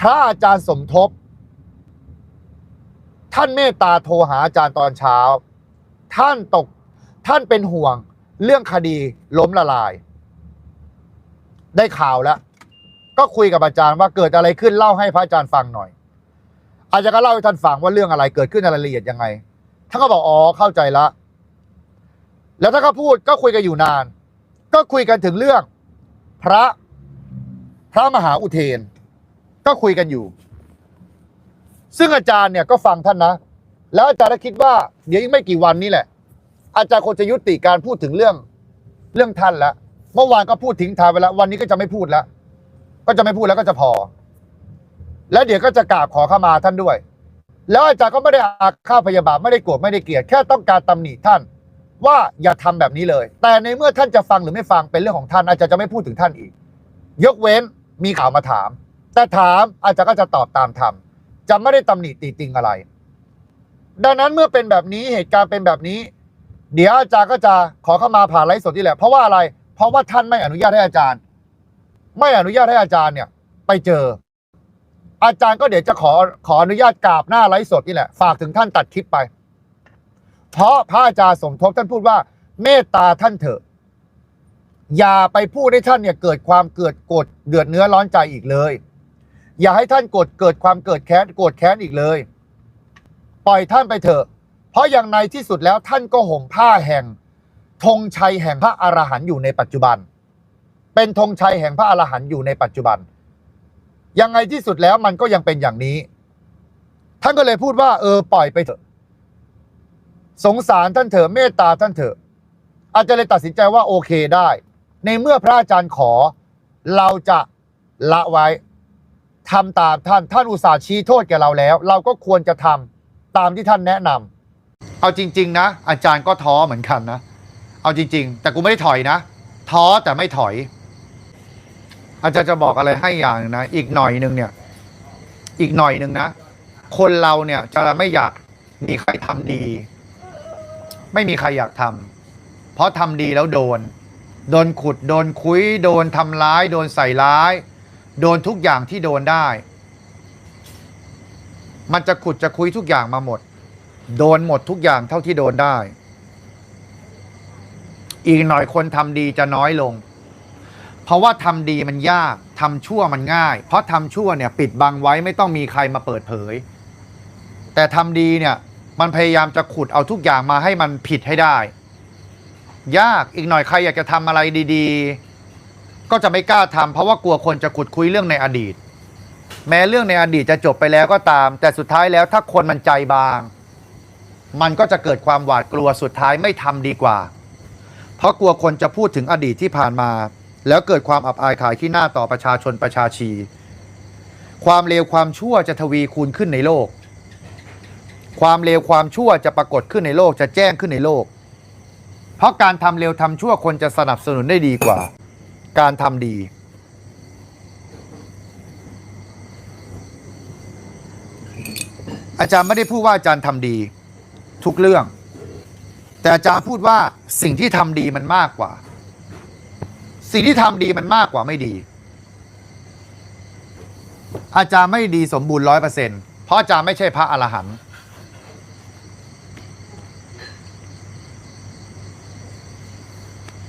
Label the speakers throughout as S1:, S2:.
S1: พระอาจารย์สมทบ ท่านเมตตาโทรหาอาจารย์ตอนเช้า ท่านตกท่านเป็นห่วง เรื่องคดีล้มละลาย ได้ข่าวแล้ว ก็คุยกับอาจารย์ว่าเกิดอะไรขึ้นเล่าให้พระอาจารย์ฟังหน่อย อาจารย์ก็เล่าให้ท่านฟังว่าเรื่องอะไรเกิดขึ้นในรายละเอียดยังไงท่านก็บอกอ๋อเข้าใจละ แล้วท่านก็พูดก็คุยกันอยู่นาน ก็คุยกันถึงเรื่อง พระพระมหาอุเทน ก็คุยกันอยู่ ซึ่งอาจารย์เนี่ยก็ฟังท่านนะ แล้วอาจารย์ก็คิดว่า เดี๋ยวอีกไม่กี่วันนี้แหละ อาจารย์คงจะยุติการพูดถึงเรื่องเรื่องท่านแล้วเมื่อวานก็พูดทิ้งทายไปแล้ว วันนี้ก็จะไม่พูดแล้ว ก็จะไม่พูดแล้วก็จะพอ แล้วเดี๋ยวก็จะกราบขอเข้ามาท่านด้วย แล้วอาจารย์ก็ไม่ได้อาฆาตพยาบาทไม่ได้โกรธไม่ได้เกลียดแค่ต้องการตำหนิท่านว่าอย่าทำแบบนี้เลย แต่ในเมื่อท่านจะฟังหรือไม่ฟังเป็นเรื่องของท่านอาจารย์จะไม่พูดถึงท่านอีก ยกเว้นมีข่าวมาถาม แต่ถามอาจารย์ก็จะตอบตามธรรมจะไม่ได้ตำหนิตีติงอะไร ดังนั้นเมื่อเป็นแบบนี้เหตุการณ์เป็นแบบนี้ เดี๋ยวอาจารย์ก็จะขอเข้ามาผ่านไลฟ์สดนี่แหละเพราะว่าอะไร เพราะว่าท่านไม่อนุญาตให้อาจารย์ ไม่อนุญาตให้อาจารย์เนี่ย ไปเจอ อาจารย์ก็เดี๋ยวจะขอขออนุญาตกราบหน้าไลฟ์สดนี่แหละฝากถึงท่านตัดคลิปไป เพราะพระอาจารย์สมทบท่านพูดว่า เมตตาท่านเถอะ อย่าไปพูดให้ท่านเนี่ย เกิดความเกิดโกรธเดือดเนื้อร้อนใจอีกเลย อย่าให้ท่านโกรธเกิดความเกิดแค้นโกรธแค้นอีกเลย ปล่อยท่านไปเถอะ เพราะอย่างในที่สุดแล้วท่านก็ห่มผ้าแห่งธงชัยแห่งพระอรหันต์อยู่ในปัจจุบัน เป็นธงชัยแห่งพระอรหันต์อยู่ในปัจจุบัน ยังไงที่สุดแล้วมันก็ยังเป็นอย่างนี้ ท่านก็เลยพูดว่า เออ ปล่อยไปเถอะ สงสารท่านเถอะเมตตาท่านเถอะ อาจจะเลยตัดสินใจว่าโอเคได้ ในเมื่อพระอาจารย์ขอ เราจะละไว้ ทำตามท่านท่านอุตส่าห์ชี้โทษแก่เราแล้ว เราก็ควรจะทำตามที่ท่านแนะนำเอาจริง ๆ นะ อาจารย์ก็ท้อเหมือนกันนะ เอาจริง ๆ แต่กูไม่ได้ถอยนะ ท้อแต่ไม่ถอย อาจารย์จะบอกอะไรให้อย่างหนึ่งนะ อีกหน่อยหนึ่งเนี่ย อีกหน่อยหนึ่งนะ คนเราเนี่ยจะไม่อยากมีใครทำดี ไม่มีใครอยากทำเพราะทำดีแล้วโดน โดนขุดโดนคุย โดนทำร้าย โดนใส่ร้าย โดนทุกอย่างที่โดนได้ มันจะขุดจะคุยทุกอย่างมาหมด โดนหมดทุกอย่างเท่าที่โดนได้ อีกหน่อยคนทำดีจะน้อยลง เพราะว่าทำดีมันยากทำชั่วมันง่าย เพราะทำชั่วเนี่ยปิดบังไว้ไม่ต้องมีใครมาเปิดเผย แต่ทำดีเนี่ยมันพยายามจะขุดเอาทุกอย่างมาให้มันผิดให้ได้ ยากอีกหน่อยใครอยากจะทำอะไรดี ๆ ก็จะไม่กล้าทำเพราะว่ากลัวคนจะขุดคุยเรื่องในอดีต แม้เรื่องในอดีตจะจบไปแล้วก็ตาม แต่สุดท้ายแล้วถ้าคนมันใจบาง มันก็จะเกิดความหวาดกลัวสุดท้ายไม่ทำดีกว่า เพราะกลัวคนจะพูดถึงอดีตที่ผ่านมา แล้วเกิดความอับอายขายที่หน้าต่อประชาชนประชาชี ความเลวความชั่วจะทวีคูณขึ้นในโลก ความเลวความชั่วจะปรากฏขึ้นในโลกจะแจ้งขึ้นในโลก เพราะการทำเร็วทำชั่วคนจะสนับสนุนได้ดีกว่า การทำดี อาจารย์ไม่ได้พูดว่าอาจารย์ทำดี ทุกเรื่อง แต่อาจารย์พูดว่าสิ่งที่ทำดีมันมากกว่า สิ่งที่ทำดีมันมากกว่าไม่ดี อาจารย์ไม่ดีสมบูรณ์ร้อยเปอร์เซ็นต์เพราะอาจารย์ไม่ใช่พระอรหันต์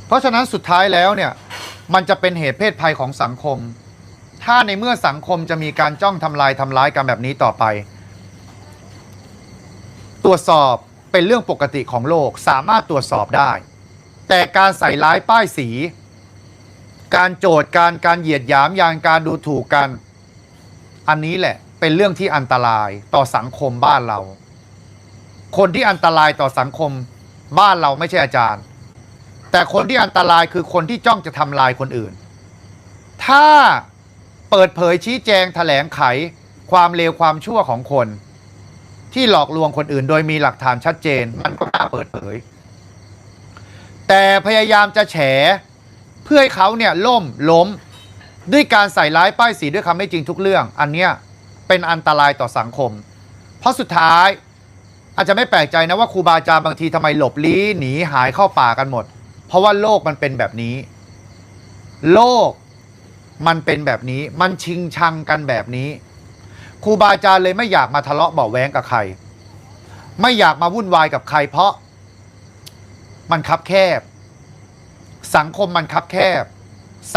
S1: เพราะฉะนั้นสุดท้ายแล้วเนี่ย มันจะเป็นเหตุเพศภัยของสังคม ถ้าในเมื่อสังคมจะมีการจ้องทำลายทำร้ายกันแบบนี้ต่อไป ตรวจสอบเป็นเรื่องปกติของโลกสามารถตรวจสอบได้ แต่การใส่ร้ายป้ายสี การโจทย์การการเหยียดหยามยางการดูถูกกัน อันนี้แหละเป็นเรื่องที่อันตรายต่อสังคมบ้านเรา คนที่อันตรายต่อสังคมบ้านเราไม่ใช่อาจารย์ แต่คนที่อันตรายคือคนที่จ้องจะทำลายคนอื่น ถ้าเปิดเผยชี้แจงแถลงไข ความเลวความชั่วของคน ที่หลอกลวงคนอื่น โดยมีหลักฐานชัดเจน มันก็น่าเปิดเผย แต่พยายามจะแฉ เพื่อให้เขาเนี่ยล่มล้ม ด้วยการใส่ร้ายป้ายสีด้วยคำไม่จริงทุกเรื่อง อันเนี้ยเป็นอันตรายต่อสังคม เพราะสุดท้ายอาจจะไม่แปลกใจนะว่าครูบาอาจารย์บางทีทำไมหลบลี้หนีหายเข้าป่ากันหมด เพราะว่าโลกมันเป็นแบบนี้ โลกมันเป็นแบบนี้ มันชิงชังกันแบบนี้ครูบาอาจารย์เลยไม่อยากมาทะเลาะเบาะแว้งกับใคร ไม่อยากมาวุ่นวายกับใคร เพราะมันคับแคบ สังคมมันคับแคบ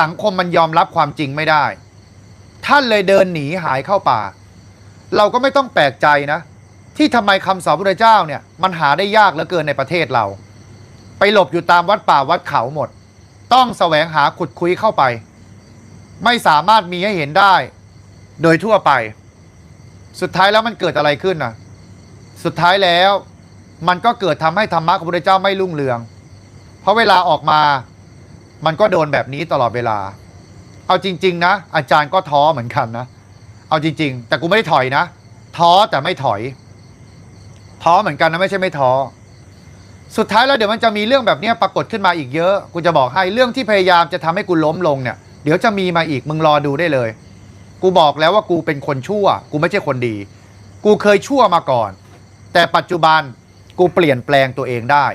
S1: สังคมมันยอมรับความจริงไม่ได้ ท่านเลยเดินหนีหายเข้าป่า เราก็ไม่ต้องแปลกใจนะ ที่ทำไมคำสอนพระเจ้าเนี่ย มันหาได้ยากเหลือเกินในประเทศเรา ไปหลบอยู่ตามวัดป่าวัดเขาหมด ต้องแสวงหาขุดคุยเข้าไป ไม่สามารถมีให้เห็นได้ โดยทั่วไป สุดท้ายแล้วมันเกิดอะไรขึ้นนะสุดท้ายแล้ว มันก็เกิดทำให้ธรรมะของพระเจ้าไม่รุ่งเรือง เพราะเวลาออกมา มันก็โดนแบบนี้ตลอดเวลา เอาจริง ๆ นะ อาจารย์ก็ท้อเหมือนกันนะ เอาจริง ๆ แต่กูไม่ได้ถอยนะ ท้อแต่ไม่ถอย ท้อเหมือนกันนะไม่ใช่ไม่ท้อ สุดท้ายแล้วเดี๋ยวมันจะมีเรื่องแบบนี้ปรากฏขึ้นมาอีกเยอะกูจะบอกให้เรื่องที่พยายามจะทำให้กูล้มลงเนี่ยเดี๋ยวจะมีมาอีกมึงรอดูได้เลย กูบอกแล้วว่ากูเป็นคนชั่ว กูไม่ใช่คนดี กูเคยชั่วมาก่อน แต่ปัจจุบันกูเปลี่ยนแปลงตัวเองได้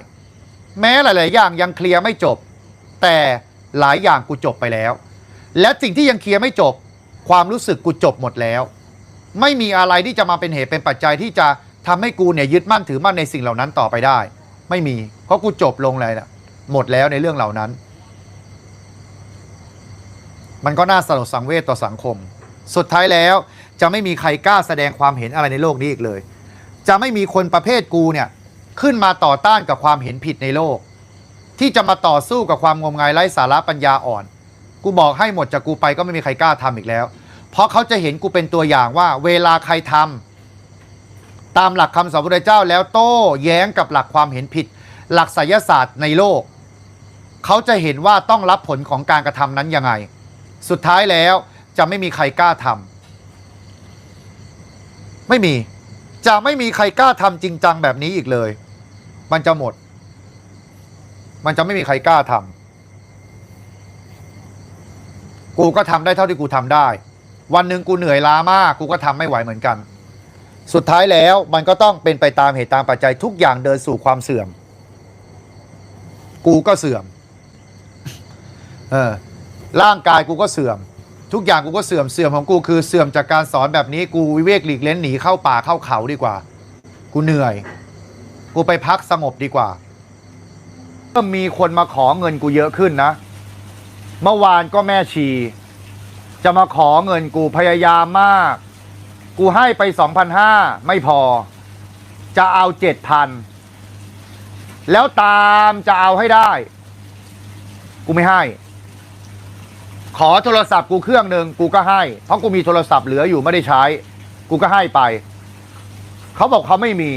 S1: แม้หลาย ๆ อย่างยังเคลียร์ไม่จบ แต่หลายอย่างกูจบไปแล้ว และสิ่งที่ยังเคลียร์ไม่จบ ความรู้สึกกูจบหมดแล้ว ไม่มีอะไรที่จะมาเป็นเหตุเป็นปัจจัยที่จะทำให้กูเนี่ยยึดมั่นถือมั่นในสิ่งเหล่านั้นต่อไปได้ ไม่มี เพราะกูจบลงเลยนะหมดแล้วในเรื่องเหล่านั้น มันก็น่าสลดสังเวชต่อสังคม สุดท้ายแล้วจะไม่มีใครกล้าแสดงความเห็นอะไรในโลกนี้อีกเลย จะไม่มีคนประเภทกูเนี่ยขึ้นมาต่อต้านกับความเห็นผิดในโลก ที่จะมาต่อสู้กับความงมงายไร้สาระปัญญาอ่อน กูบอกให้หมดจากกูไปก็ไม่มีใครกล้าทำอีกแล้ว เพราะเขาจะเห็นกูเป็นตัวอย่างว่า เวลาใครทำ ตามหลักคำสอนพระพุทธเจ้าแล้วโต้แย้งกับหลักความเห็นผิด หลักไสยศาสตร์ในโลก เขาจะเห็นว่าต้องรับผลของการกระทำนั้นยังไง สุดท้ายแล้วจะไม่มีใครกล้าทำไม่มีจะไม่มีใครกล้าทำจริงจังแบบนี้อีกเลย มันจะหมด มันจะไม่มีใครกล้าทำกูก็ทำได้เท่าที่กูทำได้ วันหนึ่งกูเหนื่อยล้ามาก กูก็ทำไม่ไหวเหมือนกัน สุดท้ายแล้วมันก็ต้องเป็นไปตามเหตุตามปัจจัยทุกอย่างเดินสู่ความเสื่อม กูก็เสื่อมเออร่างกายกูก็เสื่อม ทุกอย่างกูก็เสื่อมเสื่อมของกูคือเสื่อมจากการสอนแบบนี้กูวิเวกหลีกเล้นหนีเข้าป่าเข้าเขาดีกว่า กูเหนื่อย กูไปพักสงบดีกว่าเริ่มมีคนมาขอเงินกูเยอะขึ้นนะ เมื่อวานก็แม่ชี จะมาขอเงินกูพยายามมาก กูให้ไปสองพันห้าไม่พอ จะเอาเจ็ดพันแล้วตามจะเอาให้ได้ กูไม่ให้ ขอโทรศัพท์กูเครื่องหนึ่งกูก็ให้ เพราะกูมีโทรศัพท์เหลืออยู่ไม่ได้ใช้ กูก็ให้ไป เขาบอกเขาไม่มี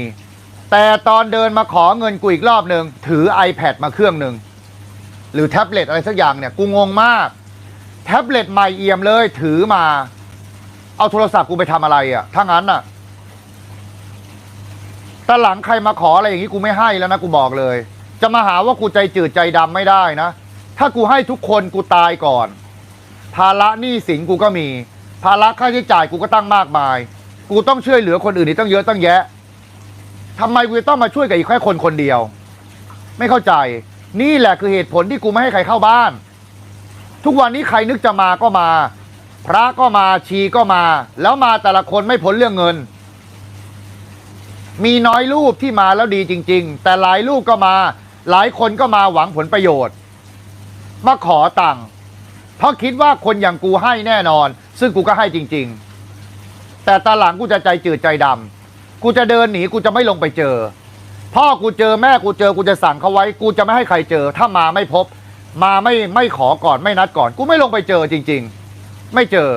S1: แต่ตอนเดินมาขอเงินกูอีกรอบหนึ่งถือ iPad มาเครื่องหนึ่งหรือแท็บเล็ตอะไรสักอย่างเนี่ย กูงงมาก แท็บเล็ตใหม่เอี่ยมเลยถือมา เอาโทรศัพท์กูไปทำอะไรอะ่ะถ้างั้นอะแต่หลังใครมาขออะไรอย่างนี้กูไม่ให้แล้วนะกูบอกเลย จะมาหาว่ากูใจจืดใจดำไม่ได้นะ ถ้ากูให้ทุกคนกูตายก่อน ภาระหนี้สินกูก็มี ภาระค่าใช้จ่ายกูก็ตั้งมากมาย กูต้องช่วยเหลือคนอื่นนี่ตั้งเยอะตั้งแยะทำไมกูต้องมาช่วยกับอีกแค่คนคนเดียว ไม่เข้าใจ นี่แหละคือเหตุผลที่กูไม่ให้ใครเข้าบ้าน ทุกวันนี้ใครนึกจะมาก็มา พระก็มาชีก็มา แล้วมาแต่ละคนไม่พ้นเรื่องเงิน มีน้อยรูปที่มาแล้วดีจริง ๆ แต่หลายรูปก็มา หลายคนก็มาหวังผลประโยชน์ มาขอตังค์เพราะคิดว่าคนอย่างกูให้แน่นอน ซึ่งกูก็ให้จริง ๆ แต่ตาหลังกูจะใจจืดใจดำกูจะเดินหนีกูจะไม่ลงไปเจอ พ่อกูเจอแม่กูเจอกูจะสั่งเขาไว้ กูจะไม่ให้ใครเจอ ถ้ามาไม่พบ มาไม่ไม่ขอก่อนไม่นัดก่อน กูไม่ลงไปเจอจริง ๆ ไม่เจอ